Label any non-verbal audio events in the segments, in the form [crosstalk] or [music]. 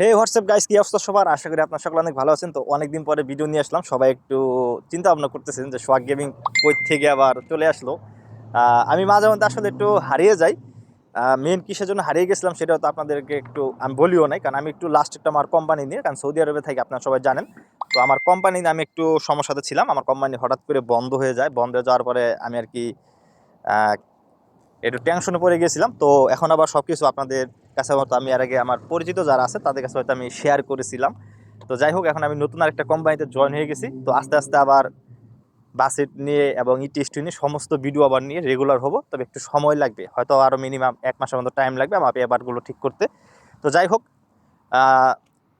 হে WhatsApp guys কি অবস্থা সবার? আশা করি আপনার সকলে অনেক ভালো আছেন। তো অনেকদিন পরে ভিডিও নিয়ে আসলাম। সবাই একটু চিন্তা ভাবনা করতেছেন যে সোয়াগ গেমিং কই থেকে আবার চলে আসলো। আমি মাঝে মধ্যে আসলে একটু হারিয়ে যাই। মেন কিসের জন্য হারিয়ে গেছিলাম সেটা তো আপনাদেরকে একটু আমি বলিও নাই। কারণ আমি একটু লাস্ট একটা আমার কোম্পানি নিয়ে, কারণ সৌদি আরবে থেকে আপনারা সবাই জানেন। তো আমার কোম্পানি আমি একটু সমস্যাতে ছিলাম। আমার কোম্পানি হঠাৎ করে বন্ধ হয়ে যায়। বন্ধ হয়ে যাওয়ার পরে আমি আর কি একটু টেনশনে পড়ে গেছিলাম। তো এখন আবার সব কিছু আপনাদের কাছে হয়তো আমি আর আগে আমার পরিচিত যারা আছে, তাদের কাছে হয়তো আমি শেয়ার করেছিলাম। তো যাই হোক, এখন আমি নতুন আরেকটা কোম্পানিতে জয়েন হয়ে গেছি। তো আস্তে আস্তে আবার বাসেট নিয়ে এবং ই টেস্ট নিয়ে সমস্ত ভিডিও আবার নিয়ে রেগুলার হব। তবে একটু সময় লাগবে, হয়তো আরও মিনিমাম এক মাসের মতো টাইম লাগবে আমার পেপারগুলো ঠিক করতে। তো যাই হোক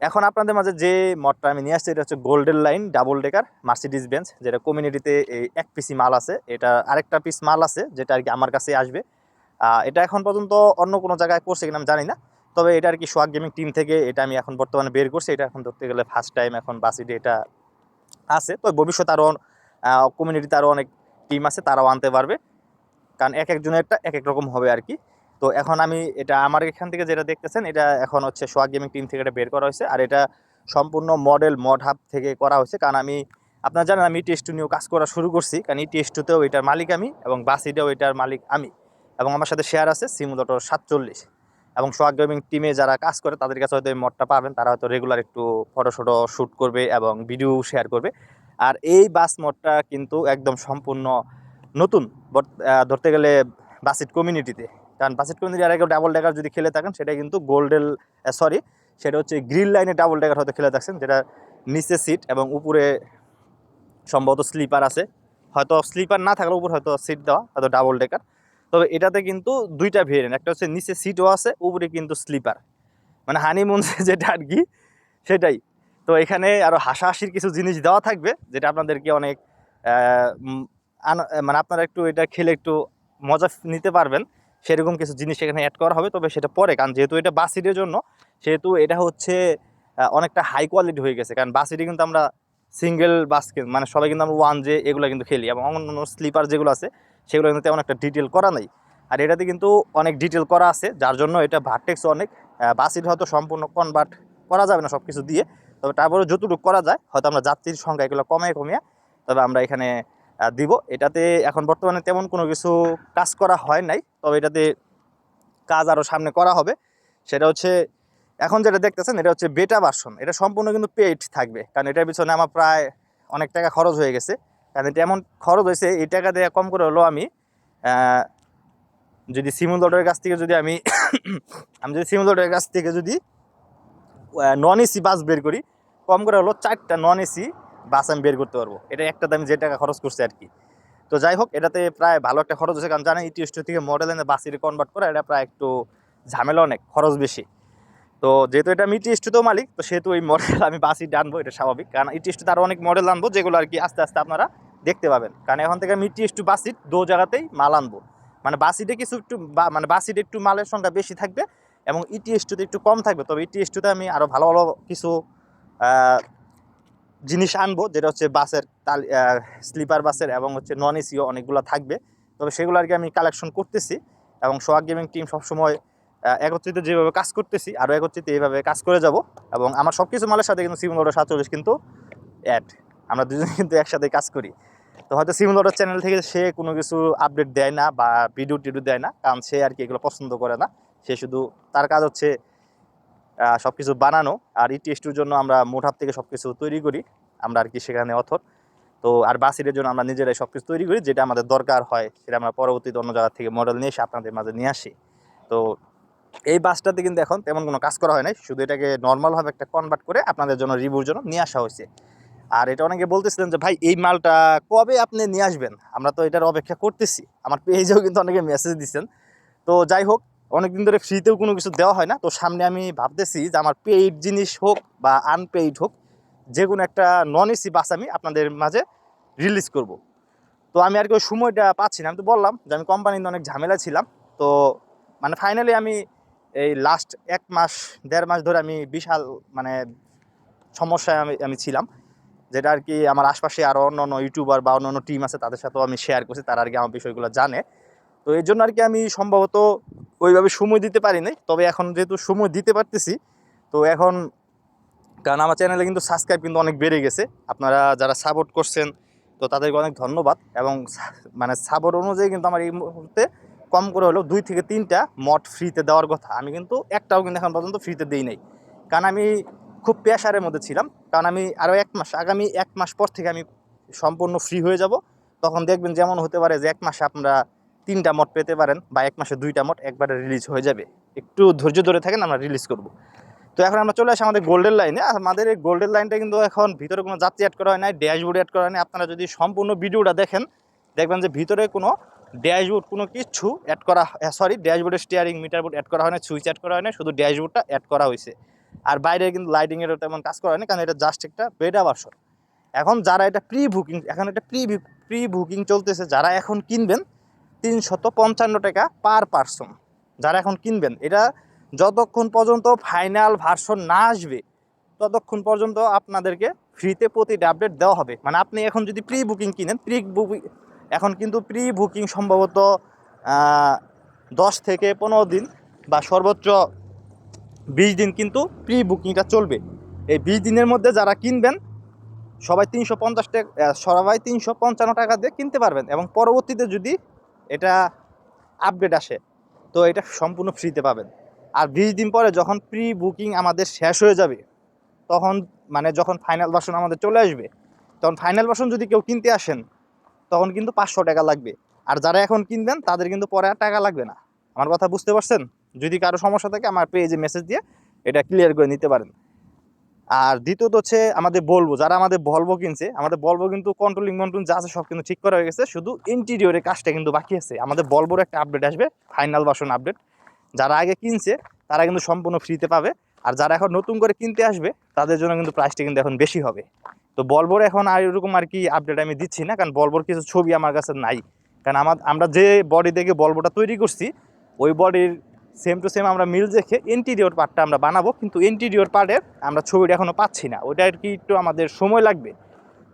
এখন আপনাদের মাঝে যে মডটা আমি নিয়ে আসছি, এটা হচ্ছে golden line double decker Mercedes Benz যেটা কমিউনিটিতে এই এক পিসি মাল আছে। এটা আরেকটা পিস মাল আছে, যেটা আর কি আমার কাছে আসবে। এটা এখন পর্যন্ত অন্য কোনো জায়গায় করছে কিনা আমি জানি না। তবে এটা আর কি সোয়াগ গেমিং টিম থেকে এটা আমি এখন বর্তমানে বের করছি। এটা এখন ধরতে গেলে ফার্স্ট টাইম এখন বাসিডে এটা আছে। তো ভবিষ্যতে আরও কমিউনিটিতে আরও অনেক টিম আছে, তারাও আনতে পারবে। কারণ এক একজনেরটা এক এক রকম হবে আর কি। তো এখন আমি এটা আমার এখান থেকে যেটা দেখতেছেন, এটা এখন হচ্ছে সোয়াগ গেমিং টিম থেকে এটা বের করা হয়েছে। আর এটা সম্পূর্ণ মডেল মড হাব থেকে করা হয়েছে। কারণ আমি, আপনারা জানেন আমি টেস্ট নিয়েও কাজ করা শুরু করছি। কারণ এই টেস্টুতেও এটার মালিক আমি এবং বাসিডেও এটার মালিক আমি। এবং আমার সাথে শেয়ার আছে সিম সিমুলেটর সাতচল্লিশ। এবং সোয়াগ গেমিং টিমে যারা কাজ করে, তাদের কাছে হয়তো এই মডটা পাবেন। তারা হয়তো রেগুলার একটু ফটো শটো শ্যুট করবে এবং ভিডিও শেয়ার করবে। আর এই বাস মডটা কিন্তু একদম সম্পূর্ণ নতুন। ধরতে গেলে বাসিট কমিউনিটিতে কারণ বাসিট কমিউনিটি আর ডাবল ডেকার যদি খেলে থাকেন, সেটা কিন্তু গোল্ডেল সরি সেটা হচ্ছে গ্রিল লাইনে ডাবল ডেকার হয়তো খেলে থাকছেন, যেটা নিচে সিট এবং উপরে সম্ভবত স্লিপার আছে। হয়তো স্লিপার না থাকলেও উপর হয়তো সিট দেওয়া, হয়তো ডাবল ডেকার তবে এটাতে কিন্তু দুইটা ভেরিয়েন্ট একটা হচ্ছে নিচে সিটও আছে, উপরে কিন্তু স্লিপার মানে হানিমুন [laughs] যেটা আর কি, সেটাই। তো এখানে আরও হাসাহাসির কিছু জিনিস দেওয়া থাকবে, যেটা আপনাদেরকে অনেক মানে আপনারা একটু এটা খেলে একটু মজা নিতে পারবেন। সেরকম কিছু জিনিস এখানে অ্যাড করা হবে, তবে সেটা পরে, কারণ যেহেতু এটা বাসিটের জন্য, সেহেতু এটা হচ্ছে অনেকটা হাই কোয়ালিটি হয়ে গেছে। কারণ বাসিটে কিন্তু আমরা সিঙ্গেল বাস মানে সবাই কিন্তু আমরা ওয়ান যে এগুলো কিন্তু খেলি, এবং অন্য স্লিপার যেগুলো আছে সেগুলো কিন্তু তেমন একটা ডিটেল করা নেই। আর এটাতে কিন্তু অনেক ডিটেল করা আছে, যার জন্য এটা ভার্টেক্স অনেক বাসির হয়তো সম্পূর্ণ কনভার্ট করা যাবে না সব কিছু দিয়ে। তবে তারপরে যতটুকু করা যায়, হয়তো আমরা যাত্রীর সংখ্যা এগুলো কমিয়ে কমিয়ে তবে আমরা এখানে দিব। এটাতে এখন বর্তমানে তেমন কোনো কিছু কাজ করা হয় নাই, তবে এটাতে কাজ আরও সামনে করা হবে। সেটা হচ্ছে, এখন যেটা দেখতেছেন, এটা হচ্ছে বেটা ভার্সন এটা সম্পূর্ণ কিন্তু পেইড থাকবে, কারণ এটার পিছনে আমার প্রায় অনেক টাকা খরচ হয়ে গেছে। কারণ এটা এমন খরচ হয়েছে, এই টাকা দিয়ে কম করে হলো আমি যদি সিমুল দলের কাছ থেকে যদি আমি [coughs] আমি যদি সিমুল দলের কাছ থেকে যদি নন এসি বাস বের করি, কম করে হলো চারটা নন এসি বাস আমি বের করতে পারব। এটা একটাতে আমি যে টাকা খরচ করছি আর কি। তো যাই হোক, এটাতে প্রায় ভালো একটা খরচ হচ্ছে কারণ জানেন ইটিএস থেকে মডেল এনে বাসির কনভার্ট করা, এটা প্রায় একটু ঝামেলা অনেক, খরচ বেশি। তো যেহেতু এটা আমি ইটিএস তো মালিক, তো সেহেতু এই মডেল আমি বাসি আনব এটা স্বাভাবিক। কারণ ইটিএস টুতে আরও অনেক মডেল আনব, যেগুলো আর কি আস্তে আস্তে আপনারা দেখতে পাবেন। কারণ এখন থেকে আমি ইটিএস টু বাসিট দু জায়গাতেই মাল আনব। মানে বাসিটে কিছু একটু মানে বাসিটে একটু মালের সংখ্যা বেশি থাকবে এবং ইটিএস টুতে একটু কম থাকবে। তবে ইটিএস টুতে আমি আরও ভালো ভালো কিছু জিনিস আনব, যেটা হচ্ছে বাসের তাল স্লিপার বাসের এবং হচ্ছে নন এসিও অনেকগুলো থাকবে। তবে সেগুলো আর কি আমি কালেকশন করতেছি এবং সোয়াগ গেমিং টিম সবসময় একত্রিত যেভাবে কাজ করতেছি আরও একত্রিত এইভাবে কাজ করে যাব। এবং আমার সব কিছু মালের সাথে কিন্তু সিমুলোডার সাতচল্লিশ কিন্তু অ্যাড আমরা দুজনে কিন্তু একসাথে কাজ করি। তো হয়তো সিমুলোডার চ্যানেল থেকে সে কোনো কিছু আপডেট দেয় না বা ভিডিও টিডিও দেয় না, কারণ সে আর কি এগুলো পছন্দ করে না। সে শুধু তার কাজ হচ্ছে সব কিছু বানানো আর ই টেস্টের জন্য আমরা মোটাপ থেকে সব কিছু তৈরি করি। আমরা আর কি সেখানে অথর। তো আর বাসিটের জন্য আমরা নিজেরাই সব কিছু তৈরি করি, যেটা আমাদের দরকার হয়, সেটা আমরা পরবর্তীতে অন্য জায়গা থেকে মডেল নিয়ে এসে আপনাদের মাঝে নিয়ে আসি। তো এই বাসটাতে কিন্তু এখন তেমন কোনো কাজ করা হয় নাই। শুধু এটাকে নর্মালভাবে একটা কনভার্ট করে আপনাদের জন্য রিভিউর জন্য নিয়ে আসা হয়েছে। আর এটা অনেকে বলতেছিলেন যে, ভাই, এই মালটা কবে আপনি নিয়ে আসবেন? আমরা তো এটার অপেক্ষা করতেছি। আমার পেজেও কিন্তু অনেকে মেসেজ দিচ্ছেন তো যাই হোক, অনেকদিন ধরে ফ্রিতেও কোনো কিছু দেওয়া হয় না। তো সামনে আমি ভাবতেছি যে, আমার পেইড জিনিস হোক বা আনপেইড হোক, যে কোনো একটা নন এসি বাস আমি আপনাদের মাঝে রিলিজ করব। তো আমি আর কি ওই সময়টা পাচ্ছি না। আমি তো বললাম যে, আমি কোম্পানিতে অনেক ঝামেলা ছিলাম। তো মানে ফাইনালি আমি এই লাস্ট এক মাস, দেড় মাস ধরে আমি বিশাল মানে সমস্যায় আমি আমি ছিলাম। যেটা আর কি আমার আশপাশে আরও অন্য অন্য ইউটিউবার বা অন্য অন্য টিম আছে, তাদের সাথেও আমি শেয়ার করছি, তারা আর কি আমার বিষয়গুলো জানে। তো এই জন্য আর কি আমি সম্ভবত ওইভাবে সময় দিতে পারি নাই তবে এখন যেহেতু সময় দিতে পারতেছি, তো এখন, কারণ আমার চ্যানেলে কিন্তু সাবস্ক্রাইব কিন্তু অনেক বেড়ে গেছে। আপনারা যারা সাপোর্ট করছেন, তো তাদেরকে অনেক ধন্যবাদ। এবং মানে সাপোর্ট অনুযায়ী কিন্তু আমার এই মুহূর্তে কম করে হলেও দুই থেকে তিনটা মঠ ফ্রিতে দেওয়ার কথা। আমি কিন্তু একটাও কিন্তু এখন পর্যন্ত ফ্রিতে দিই নাই। কারণ আমি খুব প্রেশারের মধ্যে ছিলাম। কারণ আমি আরও এক মাস, আগামী এক মাস পর থেকে আমি সম্পূর্ণ ফ্রি হয়ে যাব। তখন দেখবেন যেমন হতে পারে যে এক মাসে আপনারা তিনটা মঠ পেতে পারেন বা এক মাসে দুইটা মঠ একবারে রিলিজ হয়ে যাবে। একটু ধৈর্য ধরে থাকেন, আমরা রিলিজ করব। তো এখন আমরা চলে আসি আমাদের গোল্ডেন লাইনে আমাদের এই গোল্ডেন লাইনটা কিন্তু এখন ভিতরে কোনো যাত্রী অ্যাড করা হয় নাই ড্যাশবোর্ড অ্যাড করা হয় নাই। আপনারা যদি সম্পূর্ণ ভিডিওটা দেখেন, দেখবেন যে ভিতরে কোনো ড্যাশবোর্ড কোনো কিছু অ্যাড করা সরি ড্যাশবোর্ডের স্টিয়ারিং মিটার বোর্ড অ্যাড করা হয় না সুইচ অ্যাড করা হয় না, শুধু ড্যাশবোর্ডটা অ্যাড করা হয়েছে। আর বাইরে কিন্তু লাইটিংয়েরও তেমন কাজ করা হয় না কারণ এটা জাস্ট একটা বেডা ভার্সন এখন যারা এটা প্রি বুকিং এখন এটা প্রি প্রি বুকিং চলতেছে, যারা এখন কিনবেন, তিনশত পঞ্চান্ন টাকা পার পার্সন যারা এখন কিনবেন, এটা যতক্ষণ পর্যন্ত ফাইনাল ভার্সন না আসবে, ততক্ষণ পর্যন্ত আপনাদেরকে ফ্রিতে প্রতিটা আপডেট দেওয়া হবে। মানে আপনি এখন যদি প্রি বুকিং কিনেন প্রি বুকিং এখন কিন্তু প্রি বুকিং সম্ভবত দশ থেকে পনেরো দিন বা সর্বোচ্চ বিশ দিন কিন্তু প্রি বুকিংটা চলবে। এই বিশ দিনের মধ্যে যারা কিনবেন, সবাই তিনশো পঞ্চাশ টাকা সবাই তিনশো পঞ্চান্ন টাকা দিয়ে কিনতে পারবেন এবং পরবর্তীতে যদি এটা আপডেট আসে, তো এটা সম্পূর্ণ ফ্রিতে পাবেন। আর বিশ দিন পরে যখন প্রি বুকিং আমাদের শেষ হয়ে যাবে, তখন মানে যখন ফাইনাল বাসন আমাদের চলে আসবে, তখন ফাইনাল বাসন যদি কেউ কিনতে আসেন তখন কিন্তু পাঁচশো টাকা লাগবে। আর যারা এখন কিনবেন, তাদের কিন্তু পরে আর টাকা লাগবে না। আমার কথা বুঝতে পারছেন? যদি কারও সমস্যা থাকে, আমার পেজে মেসেজ দিয়ে এটা ক্লিয়ার করে নিতে পারেন। আর দ্বিতীয়ত হচ্ছে আমাদের বলব যারা আমাদের বলব কিনছে, আমাদের বলব কিন্তু কন্ট্রোলিং মন্ট্রোল যা আছে সব কিন্তু ঠিক করা হয়ে গেছে। শুধু ইন্টেরিয়রের কাজটা কিন্তু বাকি আছে। আমাদের বলবোর একটা আপডেট আসবে ফাইনাল ভার্সন আপডেট যারা আগে কিনছে, তারা কিন্তু সম্পূর্ণ ফ্রিতে পাবে। আর যারা এখন নতুন করে কিনতে আসবে, তাদের জন্য কিন্তু প্রাইসটা কিন্তু এখন বেশি হবে। তো বলবোর এখন আর এরকম আর কি আপডেট আমি দিচ্ছি না, কারণ বলবোর কিছু ছবি আমার কাছে নাই। কারণ আমার, আমরা যে বডি দেখে বলবোটা তৈরি করছি, ওই বডির সেম টু সেম আমরা মিল রেখে ইন্টেরিয়র পার্টটা আমরা বানাবো, কিন্তু ইন্টেরিয়র পার্টের আমরা ছবিটা এখনও পাচ্ছি না। ওইটা আর কি একটু আমাদের সময় লাগবে।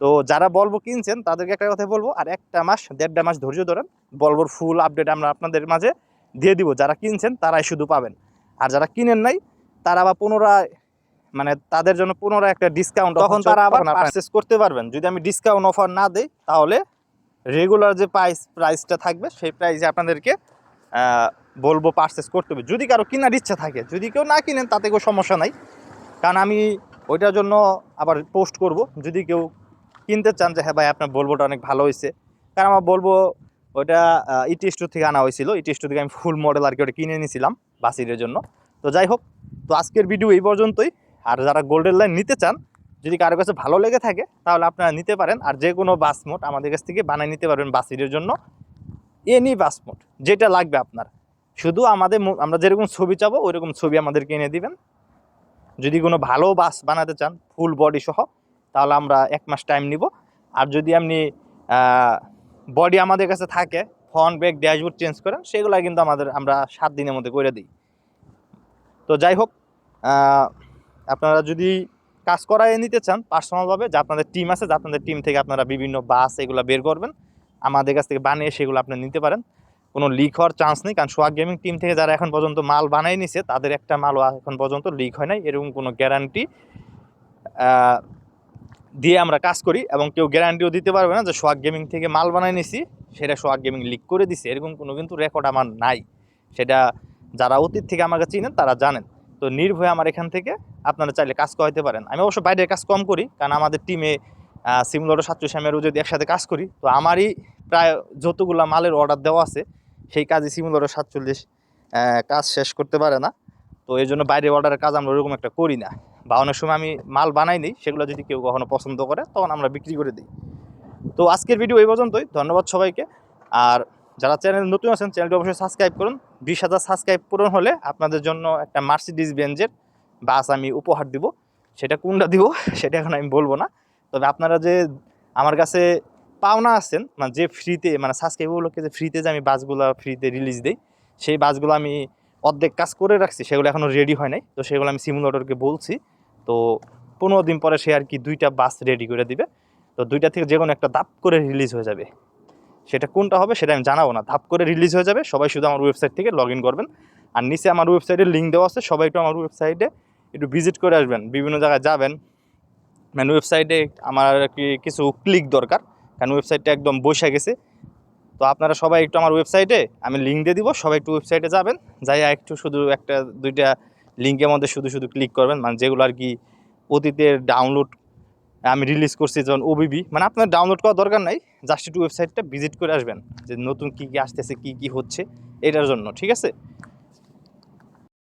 তো যারা বলব কিনছেন, তাদেরকে একটা কথা বলব, আর একটা মাস, দেড়টা মাস ধৈর্য ধরেন, বলবোর ফুল আপডেট আমরা আপনাদের মাঝে দিয়ে দিব। যারা কিনছেন, তারাই শুধু পাবেন। আর যারা কিনেন নাই, তারা আবার পুনরায় মানে তাদের জন্য পুনরায় একটা ডিসকাউন্ট তখন তারা আবার পারচেস করতে পারবেন। যদি আমি ডিসকাউন্ট অফার না দেই তাহলে রেগুলার যে প্রাইস প্রাইসটা থাকবে সেই প্রাইসে আপনাদেরকে বলব পারচেস করতে হবে। যদি কারও কেনার ইচ্ছা থাকে যদি কেউ না কিনেন তাতে কোনো সমস্যা নাই। কারণ আমি ওইটার জন্য আবার পোস্ট করব। যদি কেউ কিনতে চান যে হ্যাঁ ভাই আপনার বলবোটা অনেক ভালো হয়েছে। কারণ আমার বলব ওইটা ইটি স্টোর থেকে আনা হয়েছিল। ইটি স্টোর থেকে আমি ফুল মডেল আর কি ওটা কিনে নিয়েছিলাম বাসিরের জন্য। তো যাই হোক তো আজকের ভিডিও এই পর্যন্তই। আর যারা গোল্ডেন লাইন নিতে চান, যদি কারও কাছে ভালো লেগে থাকে, তাহলে আপনারা নিতে পারেন। আর যে কোনো বাস মোট আমাদের কাছ থেকে বানিয়ে নিতে পারবেন বাসিরের জন্য। এনি বাস মোট, যেটা লাগবে আপনার। শুধু আমাদের আমরা যেরকম ছবি চাবো, ওইরকম ছবি আমাদেরকে এনে দিবেন। যদি কোনো ভালো বাস বানাতে চান ফুল বডি সহ, তাহলে আমরা এক মাস টাইম নিব। আর যদি আপনি বডি আমাদের কাছে থাকে ফ্রন্ট ব্যাক ড্যাশবোর্ড চেঞ্জ করেন, সেগুলো কিন্তু আমাদের আমরা সাত দিনের মধ্যে করে দিই। তো যাই হোক আপনারা যদি কাজ করায় নিতে চান পার্সোনালভাবে যে আপনাদের টিম আছে, যে আপনাদের টিম থেকে আপনারা বিভিন্ন বাস এগুলো বের করবেন, আমাদের কাছ থেকে বানিয়ে সেগুলো আপনি নিতে পারেন। কোনো লিক হওয়ার চান্স নেই, কারণ সোয়াগ গেমিং টিম থেকে যারা এখন পর্যন্ত মাল বানাই নিছে, তাদের একটা মালও এখন পর্যন্ত লিক হয় নাই। এরকম কোনো গ্যারান্টি দিয়ে আমরা কাজ করি এবং কেউ গ্যারান্টিও দিতে পারবে না যে সোয়াগ গেমিং থেকে মাল বানাই নিছি, সেটা সোয়াগ গেমিং লিক করে দিছে। এরকম কোনো কিন্তু রেকর্ড আমার নাই। সেটা যারা অতীত থেকে আমাকে চিনেন, তারা জানেন। তো নির্ভয়ে আমার এখান থেকে আপনারা চাইলে কাজ করাইতে পারেন। আমি অবশ্য বাইরের কাজ কম করি, কারণ আমাদের টিমে সিমুলারও সাতশো শ্যামেরও যদি একসাথে কাজ করি, তো আমারই প্রায় যতগুলা মালের অর্ডার দেওয়া আছে, সেই কাজে সিমুলারও সাতচল্লিশ কাজ শেষ করতে পারে না। তো এই জন্য বাইরে অর্ডারের কাজ আমরা ওরকম একটা করি না। বা অনেক সময় আমি মাল বানাই নিই, সেগুলো যদি কেউ কখনো পছন্দ করে, তখন আমরা বিক্রি করে দিই। তো আজকের ভিডিও এই পর্যন্তই, ধন্যবাদ সবাইকে। আর যারা চ্যানেল নতুন আছেন, চ্যানেলটি অবশ্যই সাবস্ক্রাইব করুন। বিশ হাজার সাবস্ক্রাইব পূরণ হলে আপনাদের জন্য একটা মার্সিডিস বেঞ্জের বাস আমি উপহার দিব। সেটা কোনটা দিব, [laughs] সেটা এখন আমি বলব না। তবে আপনারা যে আমার কাছে পাওনা আছেন মানে যে ফ্রিতে মানে সাবস্ক্রাইব সাবস্ক্রাইবগুলোকে যে ফ্রিতে যে আমি বাসগুলো ফ্রিতে রিলিজ দিই, সেই বাসগুলো আমি অর্ধেক কাজ করে রাখছি, সেগুলো এখনও রেডি হয় নাই। তো সেগুলো আমি সিমুলেটরকে বলছি। তো পনেরো দিন পরে সে আর কি দুইটা বাস রেডি করে দিবে। তো দুইটা থেকে যে কোনো একটা দাপ করে রিলিজ হয়ে যাবে। সেটা কোনটা হবে সেটা আমি জানাব না। ধাপ করে রিলিজ হয়ে যাবে, সবাই শুধু আমার ওয়েবসাইট থেকে লগ ইন করবেন। আর নিচে আমার ওয়েবসাইটের লিঙ্ক দেওয়া আছে, সবাই একটু আমার ওয়েবসাইটে একটু ভিজিট করে আসবেন। বিভিন্ন জায়গায় যাবেন। মানে ওয়েবসাইটে আমার কিছু ক্লিক দরকার, কারণ ওয়েবসাইটটা একদম বসে গেছে। তো আপনারা সবাই একটু আমার ওয়েবসাইটে আমি লিঙ্ক দিয়ে দিব, সবাই একটু ওয়েবসাইটে যাবেন। যাই একটু শুধু একটা, দুইটা লিঙ্কের মধ্যে শুধু শুধু ক্লিক করবেন। মানে যেগুলো আর কি অতীতের ডাউনলোড আমি রিলিজ করছি যেমন ওবিবি মানে আপনার ডাউনলোড করার দরকার নাই জাস্ট একটু ওয়েবসাইটটা ভিজিট করে আসবেন যে নতুন কী কী আসতেছে, কী কী হচ্ছে, এটার জন্য, ঠিক আছে?